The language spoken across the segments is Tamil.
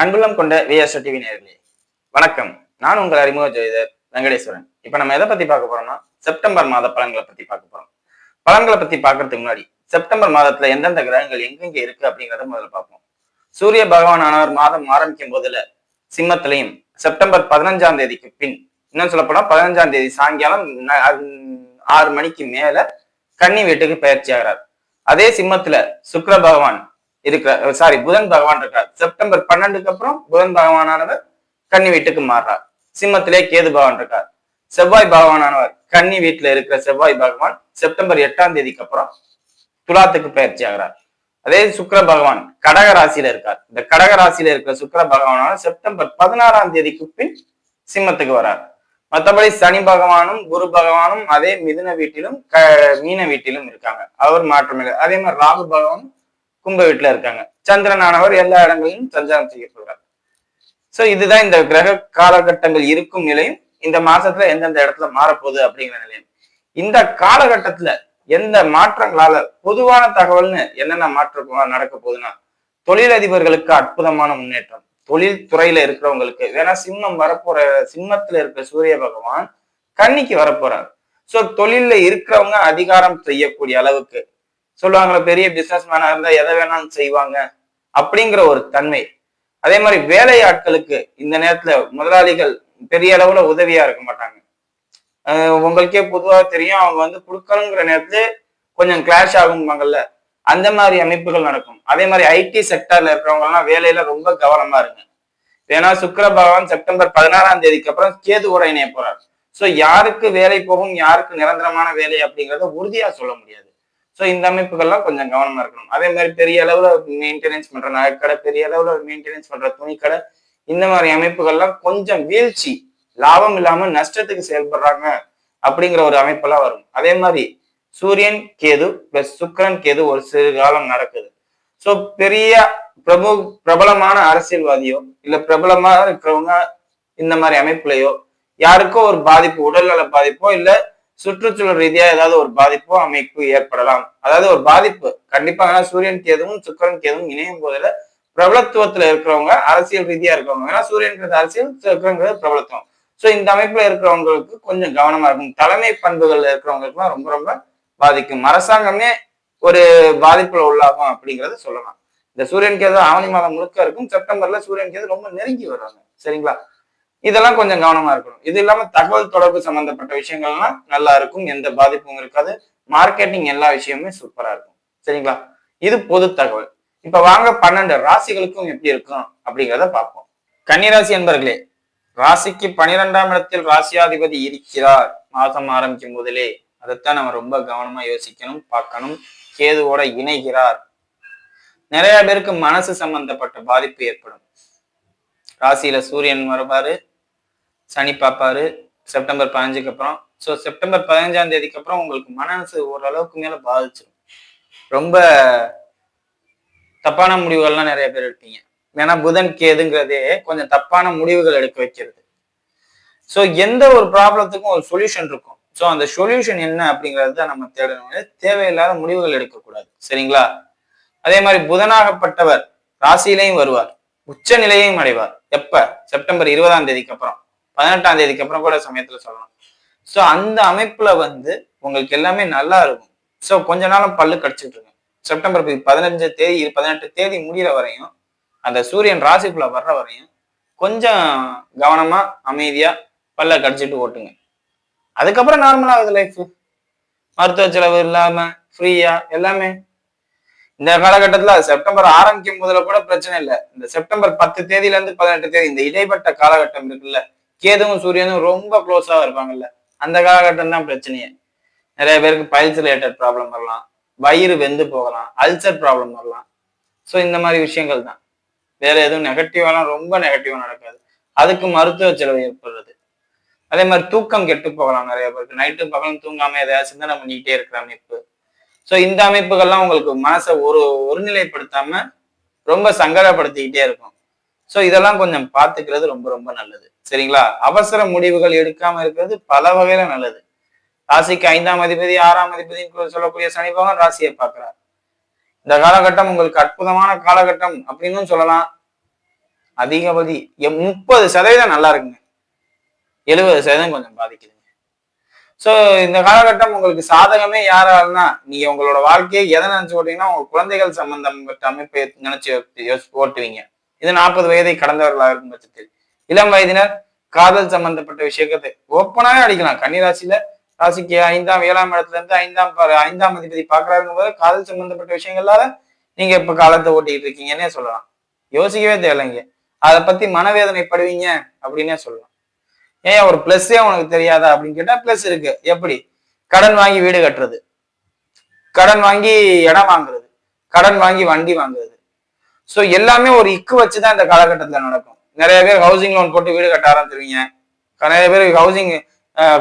அன்புள்ளம் கொண்ட விஎஸ்ஓ டிவி நேர்களே வணக்கம். நான் உங்கள் அறிமுக ஜோதிடர் வெங்கடேஸ்வரன். இப்ப நம்ம எதை பத்தி பார்க்க போறோம்னா செப்டம்பர் மாத பலன்களை பத்தி பார்க்க போறோம். பலன்களை பத்தி பார்க்கறதுக்கு முன்னாடி செப்டம்பர் மாதத்துல எந்தெந்த கிரகங்கள் எங்கெங்க இருக்கு அப்படிங்கறத முதல்ல பார்ப்போம். சூரிய பகவான் ஆனவர் மாதம் ஆரம்பிக்கும் போதுல சிம்மத்திலையும் செப்டம்பர் பதினஞ்சாம் தேதிக்கு பின் இன்னும் சொல்ல போனா பதினஞ்சாம் தேதி சாயங்காலம் ஆறு மணிக்கு மேல கன்னி வீட்டுக்கு பயிற்சி ஆகிறார். அதே சிம்மத்துல சுக்கர பகவான் இருக்கிற சாரி புதன் பகவான் இருக்கார். செப்டம்பர் பன்னெண்டுக்கு அப்புறம் புதன் பகவானானவர் கன்னி வீட்டுக்கு மாறுறார். சிம்மத்திலே கேது பகவான் இருக்கார். செவ்வாய் பகவானானவர் கன்னி வீட்டுல இருக்கிற செவ்வாய் பகவான் செப்டம்பர் எட்டாம் தேதிக்கு அப்புறம் துலாத்துக்கு பயிற்சி ஆகிறார். அதே சுக்கிர பகவான் கடக ராசியில இருக்கார். இந்த கடக ராசியில இருக்கிற சுக்கர பகவானான செப்டம்பர் பதினாறாம் தேதிக்கு பின் சிம்மத்துக்கு வரார். மற்றபடி சனி பகவானும் குரு பகவானும் அதே மிதுன வீட்டிலும் க மீன வீட்டிலும் இருக்காங்க. அவர் மாற்றமில்லை அதே மாதிரி ராகு பகவானும் கும்ப வீட்டுல இருக்காங்க. சந்திரனானவர் எல்லா இடங்களிலும் சஞ்சாரம் செய்ய சொல்றார். சோ இதுதான் இந்த கிரக காலகட்டங்கள் இருக்கும் நிலையும் இந்த மாசத்துல எந்தெந்த இடத்துல மாறப்போகுது அப்படிங்கிற நிலையம். இந்த காலகட்டத்துல எந்த மாற்றங்களால பொதுவான தகவல்னு என்னென்ன மாற்றம் நடக்க போகுதுன்னா தொழிலதிபர்களுக்கு அற்புதமான முன்னேற்றம். தொழில் துறையில இருக்கிறவங்களுக்கு வேணா சிம்மம் வரப்போற சிம்மத்துல இருக்க சூரிய பகவான் கன்னிக்கு வரப்போறார். சோ தொழில்ல இருக்கிறவங்க அதிகாரம் செய்யக்கூடிய அளவுக்கு சொல்லுவாங்களே பெரிய பிசினஸ் மேனா இருந்தா எதை வேணாலும் செய்வாங்க அப்படிங்கிற ஒரு தன்மை. அதே மாதிரி வேலை ஆட்களுக்கு இந்த நேரத்துல முதலாளிகள் பெரிய அளவுல உதவியா இருக்க மாட்டாங்க. உங்களுக்கே பொதுவா தெரியும் அவங்க வந்து கொடுக்கணுங்கிற நேரத்துல கொஞ்சம் கிளாஷ் ஆகும்பாங்கல்ல அந்த மாதிரி அமைப்புகள் நடக்கும். அதே மாதிரி ஐடி செக்டர்ல இருக்கிறவங்கலாம் வேலையில ரொம்ப கவனமா இருங்க. ஏன்னா சுக்கர பகவான் செப்டம்பர் பதினாறாம் தேதிக்கு அப்புறம் கேது கூட இணைய போறார். ஸோ யாருக்கு வேலை போகும் யாருக்கு நிரந்தரமான வேலை அப்படிங்கிறத உறுதியா சொல்ல முடியாது. ஸோ இந்த அமைப்புகள்லாம் கொஞ்சம் கவனமா இருக்கணும். அதே மாதிரி பெரிய அளவுல மெயின்டெனன்ஸ் பண்ற நகைக்கடை பெரிய அளவுல மெயின்டெனன்ஸ் பண்ற துணிக்கடை இந்த மாதிரி அமைப்புகள்லாம் கொஞ்சம் வீழ்ச்சி லாபம் இல்லாம நஷ்டத்துக்கு செயல்படுறாங்க அப்படிங்கிற ஒரு அமைப்பெல்லாம் வரும். அதே மாதிரி சூரியன் கேது பிளஸ் சுக்கிரன் கேது ஒரு சிறு காலம் நடக்குது. ஸோ பெரிய பிரபு பிரபலமான அரசியல்வாதியோ இல்ல பிரபலமா இருக்கிறவங்க இந்த மாதிரி அமைப்புலையோ யாருக்கோ ஒரு பாதிப்பு உடல்நல பாதிப்போ இல்ல சுற்றுச்சூழல் ரீதியா ஏதாவது ஒரு பாதிப்போ அமைப்பு ஏற்படலாம். அதாவது ஒரு பாதிப்பு. கண்டிப்பா ஏன்னா சூரியன் கேதுவும் சுக்கரன் கேதுவும் இணையும் போதுல பிரபலத்துவத்துல இருக்கிறவங்க அரசியல் ரீதியா இருக்கிறவங்க. ஏன்னா சூரியன்கிறது அரசியல் சுக்கரங்கிறது பிரபலத்துவம். ஸோ இந்த அமைப்புல இருக்கிறவங்களுக்கு கொஞ்சம் கவனமா இருக்கும் தலைமை பண்புகள்ல இருக்கிறவங்களுக்குலாம் ரொம்ப ரொம்ப பாதிக்கும். அரசாங்கமே ஒரு பாதிப்புல உள்ளாகும் அப்படிங்கறத சொல்லலாம். இந்த சூரியன் கேது ஆவணி மாதம் முழுக்க இருக்கும். செப்டம்பர்ல சூரியன் கேது ரொம்ப நெருங்கி வருவாங்க சரிங்களா? இதெல்லாம் கொஞ்சம் கவனமா இருக்கணும். இது இல்லாம தகவல் தொடர்பு சம்பந்தப்பட்ட விஷயங்கள்லாம் நல்லா இருக்கும் எந்த பாதிப்பும் இருக்காது. மார்க்கெட்டிங் எல்லா விஷயமுமே சூப்பரா இருக்கும். சரிங்களா? இது பொது தகவல். இப்ப வாங்க பன்னெண்டு ராசிகளுக்கும் எப்படி இருக்கும் அப்படிங்கிறத பார்ப்போம். கன்னிராசி என்பர்களே ராசிக்கு பனிரெண்டாம் இடத்தில் ராசியாதிபதி இருக்கிறார். மாதம் ஆரம்பிக்கும் போதிலே. அதைத்தான் நம்ம ரொம்ப கவனமா யோசிக்கணும் பார்க்கணும். கேதுவோட இணைகிறார். நிறைய பேருக்கு மனசு சம்பந்தப்பட்ட பாதிப்பு ஏற்படும். ராசியில சூரியன் வருவாரு. சனி பார்ப்பாரு செப்டம்பர் பதினஞ்சுக்கு அப்புறம். ஸோ செப்டம்பர் பதினஞ்சாம் தேதிக்கு அப்புறம் உங்களுக்கு மனசு ஓரளவுக்கு மேல பாதிச்சிடும் ரொம்ப தப்பான முடிவுகள்லாம் நிறைய பேர் எடுப்பீங்க. ஏன்னா புதன் கேதுங்கிறதே கொஞ்சம் தப்பான முடிவுகள் எடுக்க வைக்கிறது. ஸோ எந்த ஒரு ப்ராப்ளத்துக்கும் ஒரு சொல்யூஷன் இருக்கும். ஸோ அந்த சொல்யூஷன் என்ன அப்படிங்கிறது தான் நம்ம தேடணும். தேவையில்லாத முடிவுகள் எடுக்கக்கூடாது. சரிங்களா? அதே மாதிரி புதனாகப்பட்டவர் ராசியிலையும் வருவார். உச்ச நிலையையும் அடைவார். எப்ப? செப்டம்பர் இருபதாம் தேதிக்கு அப்புறம். பதினெட்டாம் தேதிக்கு அப்புறம் கூட சமயத்துல சொல்லலாம். ஸோ அந்த அமைப்புல வந்து உங்களுக்கு எல்லாமே நல்லா இருக்கும். ஸோ கொஞ்ச நாளும் பல்லு கடிச்சிட்டு இருக்கு. செப்டம்பர் பதினஞ்சு தேதி பதினெட்டு தேதி முடிகிற வரையும் அந்த சூரியன் ராசிக்குள்ள வர்ற வரையும் கொஞ்சம் கவனமா அமைதியா பல்ல கடிச்சிட்டு ஓட்டுங்க. அதுக்கப்புறம் நார்மலா ஆகுது லைஃப் மருத்துவ செலவு இல்லாம ஃப்ரீயா எல்லாமே. இந்த காலகட்டத்துல செப்டம்பர் ஆரம்பிக்கும் போதுல கூட பிரச்சனை இல்லை. இந்த செப்டம்பர் பத்து தேதியில இருந்து பதினெட்டு தேதி இந்த இடைப்பட்ட காலகட்டம் இருக்குல்ல கேதுவும் சூரியனும் ரொம்ப க்ளோஸா இருப்பாங்கல்ல. அந்த காலகட்டம் தான் பிரச்சனையே. நிறைய பேருக்கு பைல்ஸ் ரிலேட்டட் ப்ராப்ளம் வரலாம். வயிறு வெந்து போகலாம். அல்சர் ப்ராப்ளம் வரலாம். ஸோ இந்த மாதிரி விஷயங்கள் தான். வேற எதுவும் நெகட்டிவாலாம் ரொம்ப நெகட்டிவா நடக்காது. அதுக்கு மருத்துவ செலவு ஏற்படுறது. அதே மாதிரி தூக்கம் கெட்டு போகலாம் நிறைய பேருக்கு. நைட்டு பகலும் தூங்காம எதையாவது சிந்தனை பண்ணிக்கிட்டே இருக்கிற அமைப்பு. ஸோ இந்த அமைப்புகள்லாம் உங்களுக்கு மனசை ஒரு ஒருநிலைப்படுத்தாம ரொம்ப சங்கடப்படுத்திக்கிட்டே இருக்கும். ஸோ இதெல்லாம் கொஞ்சம் பார்த்துக்கிறது ரொம்ப ரொம்ப நல்லது. சரிங்களா? அவசர முடிவுகள் எடுக்காம இருக்கிறது பல வகையில நல்லது. ராசிக்கு ஐந்தாம் அதிபதி ஆறாம் அதிபதி சொல்லக்கூடிய சனி பகவான் ராசியை பார்க்கிறார். இந்த காலகட்டம் உங்களுக்கு அற்புதமான காலகட்டம் அப்படின்னு சொல்லலாம். அதிகபதி எ- முப்பது சதவீதம் நல்லா இருக்குங்க. எழுபது சதவீதம் கொஞ்சம் பாதிக்குதுங்க. ஸோ இந்த காலகட்டம் உங்களுக்கு சாதகமே யாராலன்னா நீங்க உங்களோட வாழ்க்கையை எதை நினைச்சு ஓட்டீங்கன்னா உங்க குழந்தைகள் சம்பந்தப்பட்ட அமைப்பை நினைச்சு யோசி- ஓட்டுவீங்க. இது நாற்பது வயதை கடந்தவர்களாக இருக்கும் பட்சத்தில். இளம் வயதினர் காதல் சம்பந்தப்பட்ட விஷயத்தை ஓப்பனாவே அடிக்கலாம். கன்னிராசியில ராசிக்கு ஐந்தாம் ஏழாம் இடத்துல இருந்து ஐந்தாம் ஐந்தாம் அதிபதி பாக்குறாருங்க போது காதல் சம்பந்தப்பட்ட விஷயங்களால நீங்க இப்ப காலத்தை ஓட்டிட்டு இருக்கீங்கன்னே சொல்லலாம். யோசிக்கவே தேவையில்லைங்க அதை பத்தி மனவேதனை படுவீங்க அப்படின்னே சொல்லலாம். ஏன் ஒரு பிளஸ்ஸே உனக்கு தெரியாதா அப்படின்னு கேட்டா பிளஸ் இருக்கு. எப்படி? கடன் வாங்கி வீடு கட்டுறது. கடன் வாங்கி இடம் வாங்குறது. கடன் வாங்கி வண்டி வாங்குறது. ஸோ எல்லாமே ஒரு இக்கு வச்சுதான் இந்த காலகட்டத்துல நடக்கும். நிறைய பேர் ஹவுசிங் லோன் போட்டு வீடு கட்ட ஆரம்பிச்சிருவீங்க. நிறைய பேர் ஹவுசிங்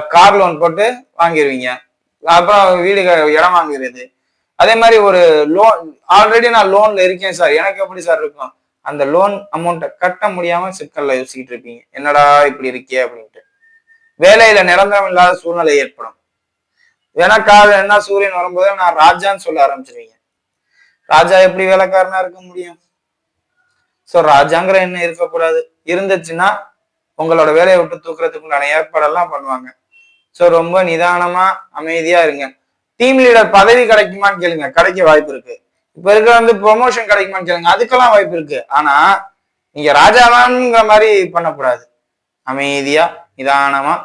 கார் லோன் போட்டு வாங்கிடுவீங்க அப்புறம் வீடு க- இடம் வாங்குறது. அதே மாதிரி ஒரு லோன் ஆல்ரெடி நான் லோன்ல இருக்கேன் சார் எனக்கு எப்படி சார் இருக்கும்? அந்த லோன் அமௌண்ட்டை கட்ட முடியாம சிக்கல்ல யோசிக்கிட்டு இருப்பீங்க. என்னடா இப்படி இருக்கே அப்படின்ட்டு. வேலையில நிரந்தரம் இல்லாத சூழ்நிலை ஏற்படும். ஏன்னா கால என்ன சூரியன் வரும்போது நான் ராஜான்னு சொல்ல ஆரம்பிச்சிருவீங்க. ராஜா எப்படி வேலைக்காரனா இருக்க முடியும்? ஸோ ராஜாங்கிற எண்ணம் இருக்கக்கூடாது. இருந்துச்சுன்னா உங்களோட வேலையை விட்டு தூக்குறதுக்குண்டான ஏற்பாடெல்லாம் பண்ணுவாங்க. ஸோ ரொம்ப நிதானமா அமைதியா இருங்க. டீம் லீடர் பதவி கிடைக்குமான்னு கேளுங்க. கிடைக்க வாய்ப்பு இருக்கு. இப்ப இருக்கிற வந்து ப்ரொமோஷன் கிடைக்குமான்னு கேளுங்க. அதுக்கெல்லாம் வாய்ப்பு இருக்கு. ஆனா நீங்க ராஜாவான்ங்கிற மாதிரி பண்ணக்கூடாது. அமைதியா நிதானமா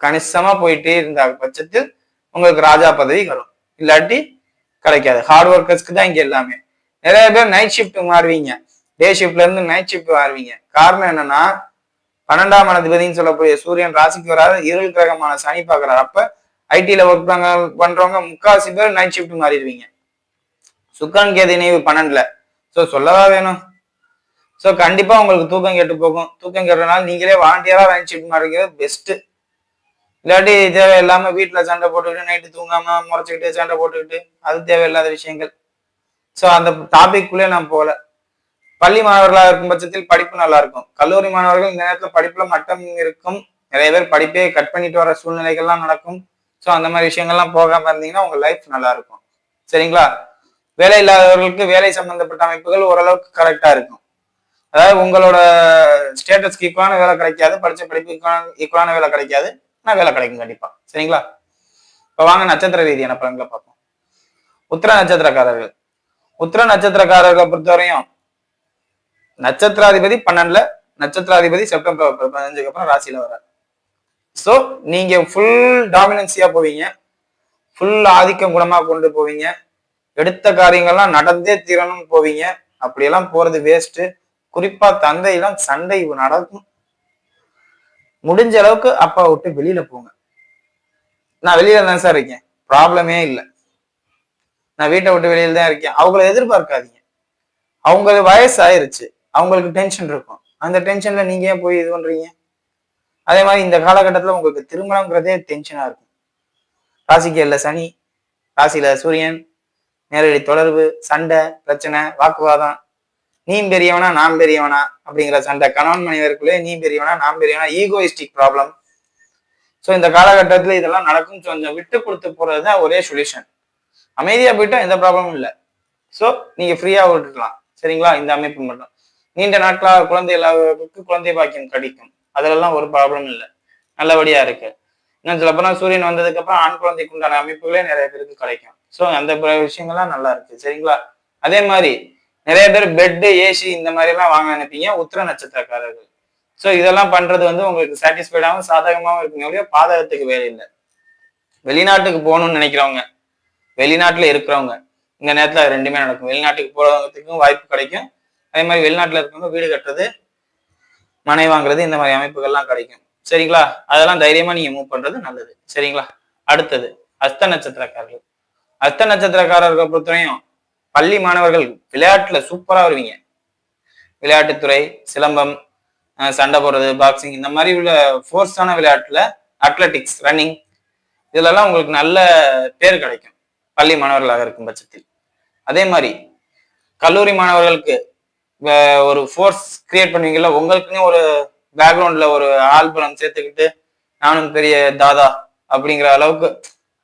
கணிசமா போயிட்டே இருந்த பட்சத்தில் உங்களுக்கு ராஜா பதவி வரும். இல்லாட்டி கிடைக்காது. ஹார்ட் ஒர்க்கர்ஸ்க்கு தான் இங்க எல்லாமே. நிறைய பேர் நைட் ஷிஃப்ட் மாறுவீங்க. டே ஷிஃப்ட்ல இருந்து நைட் ஷிஃப்ட் மாறுவீங்க. காரணம் என்னன்னா பன்னெண்டாம் அதிபதினு சொல்லக்கூடிய சூரியன் ராசிக்கு வராத இருள் கிரகமான சனி பார்க்கறாரு. அப்ப ஐடில ஒர்க் பண்ண பண்றவங்க முக்காவாசி பேர் நைட் ஷிஃப்ட் மாறிடுவீங்க. சுக்கரன் கேது இணைவு பன்னெண்டுல. சோ சொல்லவா வேணும்? சோ கண்டிப்பா உங்களுக்கு தூக்கம் கெட்டு போகும். தூக்கம் கெட்டனால நீங்களே வாலண்டியரா நைட் ஷிஃப்ட் மாறிக்கிறது பெஸ்ட் இல்லாட்டி தேவையில்லாம வீட்டுல சண்டை போட்டுக்கிட்டு நைட்டு தூங்காம முறைச்சுக்கிட்டு சண்டை போட்டுக்கிட்டு அது தேவையில்லாத விஷயங்கள். ஸோ அந்த டாபிக் குள்ளே நான் போகல. பள்ளி மாணவர்களா இருக்கும் பட்சத்தில் படிப்பு நல்லா இருக்கும் கல்லூரி மாணவர்கள் இந்த நேரத்துல படிப்புல மட்டம் இருக்கும். நிறைய பேர் படிப்பே கட் பண்ணிட்டு வர சூழ்நிலைகள்லாம் நடக்கும். சோ அந்த மாதிரி விஷயங்கள்லாம் போகாம இருந்தீங்கன்னா உங்க லைஃப் நல்லா இருக்கும் சரிங்களா? வேலை இல்லாதவர்களுக்கு வேலை சம்பந்தப்பட்ட அமைப்புகள் ஓரளவுக்கு கரெக்டா இருக்கும். அதாவது உங்களோட ஸ்டேட்டஸ்க்கு ஈக்குவலான வேலை கிடைக்காது. படிச்ச படிப்பு ஈக்குவலான வேலை கிடைக்காது. ஆனால் வேலை கிடைக்கும் கண்டிப்பா. சரிங்களா? இப்போ வாங்க நட்சத்திர ரீதியான பலன்களை பார்ப்போம். உத்திர நட்சத்திரக்காரர்கள். உத்திர நட்சத்திரக்காரர்களை பொறுத்தவரையும் நட்சத்திராதிபதி பன்னெண்டுல நட்சத்திராதிபதி செப்டம்பர் பதினஞ்சுக்கு அப்புறம் ராசியில வர்றார். ஸோ நீங்க ஃபுல் டாமினன்சியா போவீங்க. ஃபுல் ஆதிக்கம் குணமா கொண்டு போவீங்க. எடுத்த காரியங்கள்லாம் நடந்தே தீரணும்னு போவீங்க. அப்படியெல்லாம் போறது வேஸ்ட்டு குறிப்பா தந்தையெல்லாம் சண்டை நடக்கும். முடிஞ்ச அளவுக்கு அப்பா விட்டு வெளியில போங்க. நான் வெளியில தான் சார் இருக்கேன். ப்ராப்ளமே இல்லை. நான் வீட்டை விட்டு வெளியில தான் இருக்கேன். அவங்கள எதிர்பார்க்காதீங்க. அவங்க வயசு ஆயிருச்சு அவங்களுக்கு டென்ஷன் இருக்கும். அந்த டென்ஷன்ல நீங்க ஏன் போய் இது பண்றீங்க? அதே மாதிரி இந்த காலகட்டத்துல உங்களுக்கு திருமணம்ங்கிறதே டென்ஷனா இருக்கும். ராசிக்கு சனி ராசியில சூரியன் நேரடி தொடர்பு சண்டை பிரச்சனை வாக்குவாதம். நீ பெரியவனா நாம் பெரியவனா அப்படிங்கிற சண்டை. கணவன் மனைவருக்குள்ளே நீ பெரியவனா நாம் பெரியவனா ஈகோயிஸ்டிக் ப்ராப்ளம் ஸோ இந்த காலகட்டத்தில் இதெல்லாம் நடக்கும் கொஞ்சம் விட்டு கொடுத்து போகிறது தான் ஒரே சொல்யூஷன் அமைதியாக போயிட்டா எந்த ப்ராப்ளமும் இல்லை. ஸோ நீங்கள் ஃப்ரீயாக விட்டுக்கலாம் சரிங்களா? இந்த அமைப்பு மட்டும். நீண்ட நாட்களாக குழந்தை இல்லாதவர்களுக்கு குழந்தை பாக்கியம் கிடைக்கும். அதிலெல்லாம் ஒரு ப்ராப்ளம் இல்லை. நல்லபடியா இருக்கு. இன்னும் சில போனா சூரியன் வந்ததுக்கு அப்புறம் ஆண் குழந்தைக்கு உண்டான அமைப்புகளே நிறைய பேருக்கு கிடைக்கும். ஸோ அந்த விஷயங்கள்லாம் நல்லா இருக்கு. சரிங்களா? அதே மாதிரி நிறைய பேர் பெட்டு ஏசி இந்த மாதிரி எல்லாம் வாங்க நினைப்பீங்க. உத்திர நட்சத்திரக்காரர்கள். ஸோ இதெல்லாம் பண்றது வந்து உங்களுக்கு சாட்டிஸ்ஃபைடாகவும் சாதகமாகவும் இருக்குங்க ஒழிய பாதகத்துக்கு வேலை இல்லை. வெளிநாட்டுக்கு போகணும்னு நினைக்கிறவங்க வெளிநாட்டுல இருக்கிறவங்க இந்த நேரத்தில் ரெண்டுமே நடக்கும். வெளிநாட்டுக்கு போறதுக்கும் வாய்ப்பு கிடைக்கும். அதே மாதிரி வெளிநாட்டில் இருக்கவங்க வீடு கட்டுறது மனை வாங்குறது இந்த மாதிரி அமைப்புகள்லாம் கிடைக்கும். சரிங்களா? அதெல்லாம் தைரியமா நீங்க மூவ் பண்றது நல்லது. சரிங்களா? அடுத்தது அஸ்த நட்சத்திரக்காரர்கள். அஸ்த நட்சத்திரக்காரர்களை பொறுத்தவரையும் பள்ளி மாணவர்கள் விளையாட்டுல சூப்பரா வருவீங்க. விளையாட்டுத்துறை சிலம்பம் சண்டை போடுறது பாக்ஸிங் இந்த மாதிரி உள்ள ஃபோர்ஸான விளையாட்டுல அத்லெட்டிக்ஸ் ரன்னிங் இதுலலாம் உங்களுக்கு நல்ல பேர் கிடைக்கும். பள்ளி மாணவர்களாக இருக்கும் பட்சத்தில். அதே மாதிரி கல்லூரி மாணவர்களுக்கு ஒரு ஃபோர்ஸ் கிரியேட் பண்ணுவீங்கல்ல உங்களுக்குன்னு ஒரு பேக்ரவுண்ட்ல ஒரு ஆல்பம் சேர்த்துக்கிட்டு நானும் பெரிய தாதா அப்படிங்கிற அளவுக்கு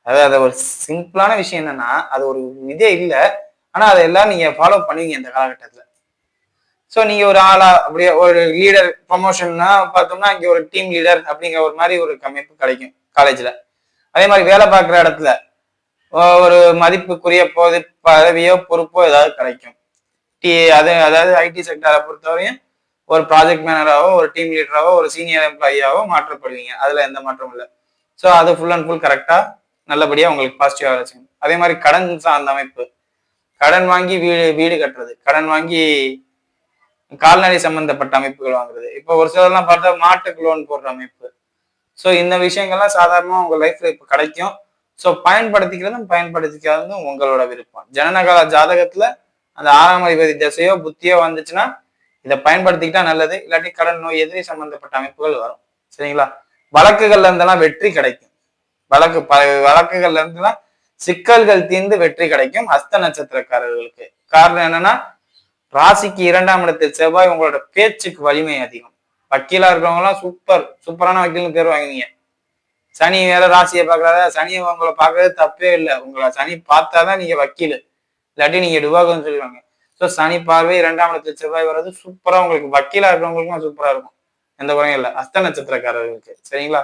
அதாவது அது ஒரு சிம்பிளான விஷயம் என்னன்னா அது ஒரு இதே இல்லை. ஆனா அதை எல்லாம் நீங்க ஃபாலோ பண்ணுவீங்க இந்த காலகட்டத்துல. ஸோ நீங்க ஒரு ஆளா அப்படியே ஒரு லீடர் ப்ரொமோஷன்னா பார்த்தோம்னா இங்கே ஒரு டீம் லீடர் அப்படிங்கிற ஒரு மாதிரி ஒரு கமைப்பு கிடைக்கும் காலேஜ்ல அதே மாதிரி வேலை பார்க்குற இடத்துல ஒரு மதிப்புக்குரிய போது பதவியோ பொறுப்போ ஏதாவது கிடைக்கும். டி அது அதாவது ஐடி செக்டரை பொறுத்தவரையும் ஒரு ப்ராஜெக்ட் மேனராகவோ ஒரு டீம் லீடராகவோ ஒரு சீனியர் எம்ப்ளாயியாவோ மாற்றப்படுவீங்க. அதில் எந்த மாற்றமும் இல்லை. ஸோ அது ஃபுல் அண்ட் ஃபுல் கரெக்டாக நல்லபடியாக உங்களுக்கு பாசிட்டிவாக வச்சுக்கணும் அதே மாதிரி கடன் சார்ந்த அமைப்பு. கடன் வாங்கி வீடு வீடு கட்டுறது. கடன் வாங்கி கால்நடை சம்பந்தப்பட்ட அமைப்புகள் வாங்குறது. இப்போ ஒரு சிலர்லாம் பார்த்தா மாட்டுக்கு லோன் போடுற அமைப்பு. ஸோ இந்த விஷயங்கள்லாம் சாதாரணமாக உங்கள் லைஃப்பில் இப்போ கிடைக்கும். ஸோ பயன்படுத்திக்கிறதும் பயன்படுத்திக்காததும் உங்களோட விருப்பம். ஜனனகால ஜாதகத்தில் அந்த ஆறாம் அதிபதி திசையோ புத்தியோ வந்துச்சுன்னா இதை பயன்படுத்திக்கிட்டா நல்லது. இல்லாட்டி கடன் நோய் எதிரி சம்பந்தப்பட்ட அமைப்புகள் வரும். சரிங்களா? வழக்குகள்ல இருந்தெல்லாம் வெற்றி கிடைக்கும். வழக்கு ப வழக்குகள்ல இருந்தெல்லாம் சிக்கல்கள் தீர்ந்து வெற்றி கிடைக்கும் ஹஸ்த நட்சத்திரக்காரர்களுக்கு. காரணம் என்னன்னா ராசிக்கு இரண்டாம் இடத்தில் செவ்வாய் உங்களோட பேச்சுக்கு வலிமை அதிகம். வக்கீலா இருக்கிறவங்க எல்லாம் சூப்பர் சூப்பரான வக்கீல்னு பேர் வாங்குவீங்க சனி வேற ராசியை பாக்குறாத சனி உங்களை பார்க்கறது தப்பே இல்லை. உங்களை சனி பார்த்தாதான் நீங்க வக்கீல். இல்லாட்டி நீங்க டிவாகம்னு சொல்லுவாங்க ஸோ சனி பார்வை இரண்டாம் இடத்துல செவ்வாய் வர்றது சூப்பரா உங்களுக்கு வக்கீலா இருக்கிறவங்களுக்கும் சூப்பரா இருக்கும். எந்த குறையும் இல்லை. அஸ்த நட்சத்திரக்காரர்களுக்கு. சரிங்களா?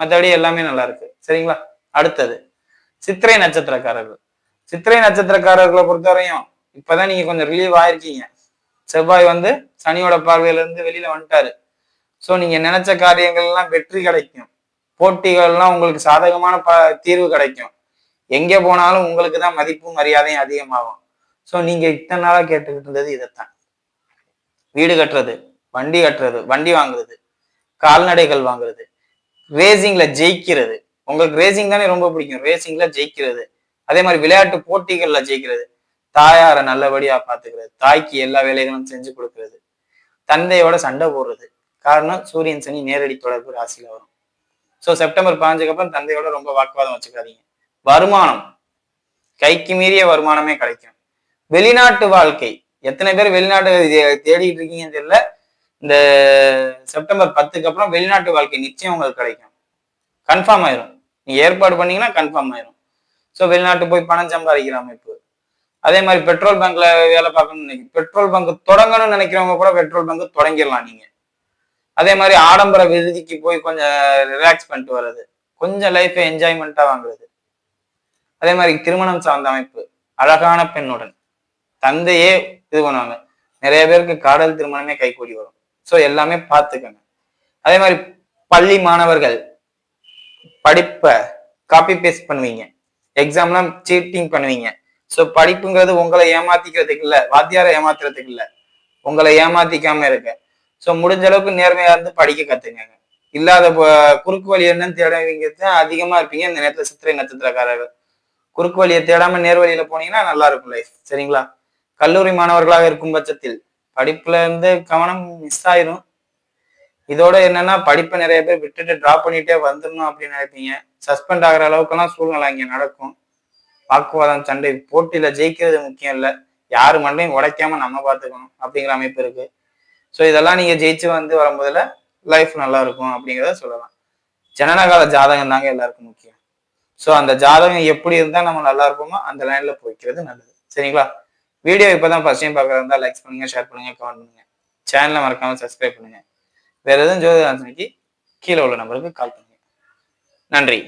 மற்றபடி எல்லாமே நல்லா இருக்கு. சரிங்களா? அடுத்தது சித்திரை நட்சத்திரக்காரர்கள். சித்திரை நட்சத்திரக்காரர்களை பொறுத்தவரையும் இப்பதான் நீங்க கொஞ்சம் ரிலீவ் ஆயிருக்கீங்க. செவ்வாய் வந்து சனியோட பார்வையில இருந்து வெளியில வந்துட்டாரு. ஸோ நீங்க நினைச்ச காரியங்கள் எல்லாம் வெற்றி கிடைக்கும். போட்டிகள்லாம் உங்களுக்கு சாதகமான ப தீர்வு கிடைக்கும். எங்கே போனாலும் உங்களுக்கு தான் மதிப்பும் மரியாதையும் அதிகமாகும். ஸோ நீங்க இத்தனை நாளா கேட்டுக்கிட்டு இருந்தது இதைத்தான். வீடு கட்டுறது வண்டி கட்டுறது வண்டி வாங்குறது கால்நடைகள் வாங்குறது ரேசிங்ல ஜெயிக்கிறது. உங்களுக்கு ரேசிங் தானே ரொம்ப பிடிக்கும். ரேசிங்ல ஜெயிக்கிறது. அதே மாதிரி விளையாட்டு போட்டிகள்ல ஜெயிக்கிறது. தாயாரை நல்லபடியா பாத்துக்கிறது தாய்க்கு எல்லா வேலைகளும் செஞ்சு கொடுக்கறது. தந்தையோட சண்டை போடுறது. காரணம் சூரியன் சனி நேரடி தொடர்பு ராசியில வரும். ஸோ செப்டம்பர் பதினஞ்சுக்கு அப்புறம் தந்தையோட ரொம்ப வாக்குவாதம் வச்சுக்காதீங்க. வருமானம். கைக்கு மீறிய வருமானமே கிடைக்கும். வெளிநாட்டு வாழ்க்கை. எத்தனை பேர் வெளிநாட்டு தே- தேடிட்டு இருக்கீங்கன்னு தெரியல. இந்த செப்டம்பர் பத்துக்கு அப்புறம் வெளிநாட்டு வாழ்க்கை நிச்சயம் உங்களுக்கு கிடைக்கும். கன்ஃபார்ம் ஆயிரும். நீங்க ஏற்பாடு பண்ணீங்கன்னா கன்ஃபார்ம் ஆயிரும். ஸோ வெளிநாட்டு போய் பணம் சம்பாதிக்கிற அமைப்பு. அதே மாதிரி பெட்ரோல் பங்க்ல வேலை பார்க்கணும்னு நினைக்க பெட்ரோல் பங்க் தொடங்கணும்னு நினைக்கிறவங்க கூட பெட்ரோல் பங்க் தொடங்கிடலாம் நீங்க. அதே மாதிரி ஆடம்பர விருதிக்கு போய் கொஞ்சம் ரிலாக்ஸ் பண்ணிட்டு வர்றது. கொஞ்சம் லைஃப்பை என்ஜாய்மெண்ட்டாக வாங்குறது. அதே மாதிரி திருமணம் சார்ந்த அமைப்பு அழகான பெண்ணுடன். தந்தையே இது பண்ணுவாங்க. நிறைய பேருக்கு காதல் திருமணமே கைகூடி வரும். ஸோ எல்லாமே பார்த்துக்கங்க. அதே மாதிரி பள்ளி மாணவர்கள் படிப்பை காப்பி பேஸ்ட் பண்ணுவீங்க. எக்ஸாம்லாம் சீட்டிங் பண்ணுவீங்க. ஸோ படிப்புங்கிறது உங்களை ஏமாத்திக்கிறதுக்கு இல்லை வாத்தியாரை ஏமாத்துறதுக்கு இல்லை. உங்களை ஏமாத்திக்காம இருக்க ஸோ முடிஞ்ச அளவுக்கு நேர்மையா இருந்து படிக்க கத்துக்கங்க. இல்லாத குறுக்கு வழி என்னன்னு தேடவீங்க தான் அதிகமா இருப்பீங்க. இந்த நேரத்துல சித்திரை நட்சத்திரக்காரர்கள். குறுக்கு வழியை தேடாம நேர் வழியில போனீங்கன்னா நல்லா இருக்கும் லைஃப் சரிங்களா? கல்லூரி மாணவர்களாக இருக்கும் பட்சத்தில் படிப்புல இருந்து கவனம் மிஸ் ஆயிரும். இதோட என்னன்னா படிப்பை நிறைய பேர் விட்டுட்டு டிராப் பண்ணிட்டே வந்துடணும் அப்படின்னு நினைப்பீங்க. சஸ்பெண்ட் ஆகுற அளவுக்கெல்லாம் சூழ்நிலை இங்க நடக்கும். வாக்குவாதம் சண்டை போட்டியில ஜெயிக்கிறது முக்கியம் இல்லை. யாரு மண்டையும் உடைக்காம நம்ம பார்த்துக்கணும் அப்படிங்கிற அமைப்பு இருக்கு. ஸோ இதெல்லாம் நீங்க ஜெயிச்சு வந்து வரும்போதுல லைஃப் நல்லா இருக்கும் அப்படிங்கிறத சொல்லலாம். ஜனனகால ஜாதகம் தாங்க எல்லாருக்கும் முக்கியம். ஸோ அந்த ஜாதகம் எப்படி இருந்தால் நம்ம நல்லா இருப்போமோ அந்த லைனில் போய்க்கிறது நல்லது. சரிங்களா? வீடியோ இப்பதான் ஃபஸ்ட் டைம் பார்க்குறதா இருந்தால் லைக் பண்ணுங்கள் ஷேர் பண்ணுங்கள் கமெண்ட் பண்ணுங்கள் சேனலை மறக்காமல் சப்ஸ்கிரைப் பண்ணுங்க. வேறு எதுவும் ஜோதிட கீழே உள்ள நம்பருக்கு கால் பண்ணுங்கள் நன்றி.